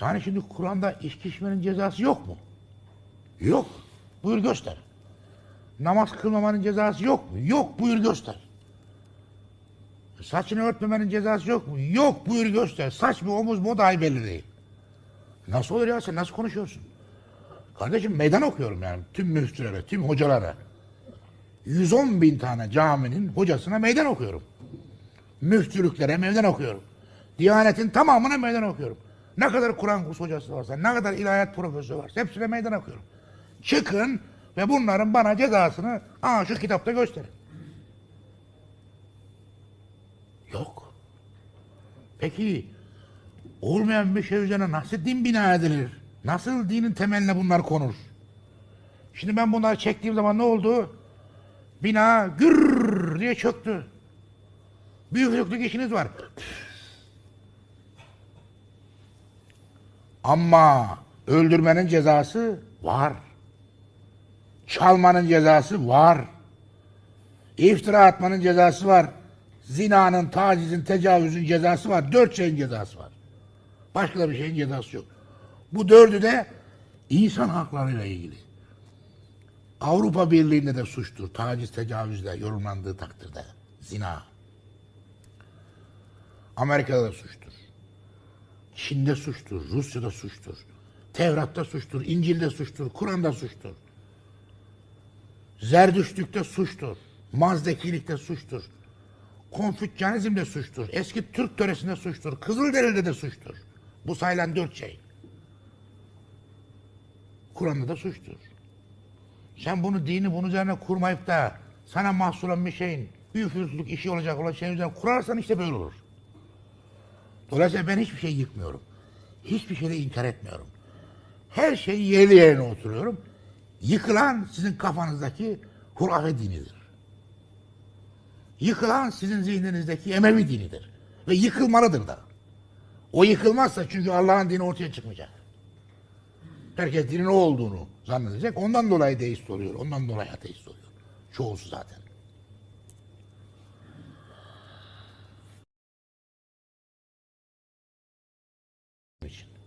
Yani şimdi Kur'an'da içki içmenin cezası yok mu? Yok. Buyur göster. Namaz kılmamanın cezası yok mu? Yok. Buyur göster. Saçını örtmemenin cezası yok mu? Yok. Buyur göster. Saç mı omuz mu o dahi belli değil. Nasıl olur ya sen nasıl konuşuyorsun? Kardeşim meydan okuyorum yani tüm müftülere, tüm hocalara. 110 bin tane caminin hocasına meydan okuyorum. Müftülüklere meydan okuyorum. Diyanetin tamamına meydan okuyorum. Ne kadar Kur'an kursu hocası varsa, ne kadar ilahiyat profesörü varsa hepsine meydan okuyorum. Çıkın ve bunların bana cezasını aa şu kitapta gösterin. Yok. Peki olmayan bir şey üzerine nasıl din bina edilir? Nasıl dinin temeline bunlar konur? Şimdi ben bunları çektiğim zaman ne oldu? Bina gür diye çöktü. Büyüklük işiniz var. Ama öldürmenin cezası var. Çalmanın cezası var. İftira atmanın cezası var. Zinanın, tacizin, tecavüzün cezası var. Dört şeyin cezası var. Başka bir şeyin cezası yok. Bu dördü de insan haklarıyla ilgili. Avrupa Birliği'nde de suçtur. Taciz, tecavüzle yorumlandığı takdirde. Zina. Amerika'da da suçtur. Çin'de suçtur. Rusya'da suçtur. Tevrat'ta suçtur. İncil'de suçtur. Kur'an'da suçtur. Zerdüştlükte suçtur. Mazdekilikte suçtur. Konfüçyanizmde suçtur. Eski Türk töresinde suçtur. Kızılderili'de de suçtur. Bu sayılan dört şey. Kur'an'da da suçtur. Sen bunu dini bunun üzerine kurmayıp da sana mahsul olan bir şeyin bir üfürüklük işi olacak olan şeyin üzerine kurarsan işte böyle olur. Dolayısıyla ben hiçbir şey yıkmıyorum. Hiçbir şeyi inkar etmiyorum. Her şeyi yerli yerine oturuyorum. Yıkılan sizin kafanızdaki hurafe dinidir. Yıkılan sizin zihninizdeki Emevi dinidir. Ve yıkılmalıdır da. O yıkılmazsa çünkü Allah'ın dini ortaya çıkmayacak. Herkes dinin o olduğunu zannedecek. Ondan dolayı deist oluyor. Ondan dolayı ateist oluyor. Çoğusu zaten. Точно.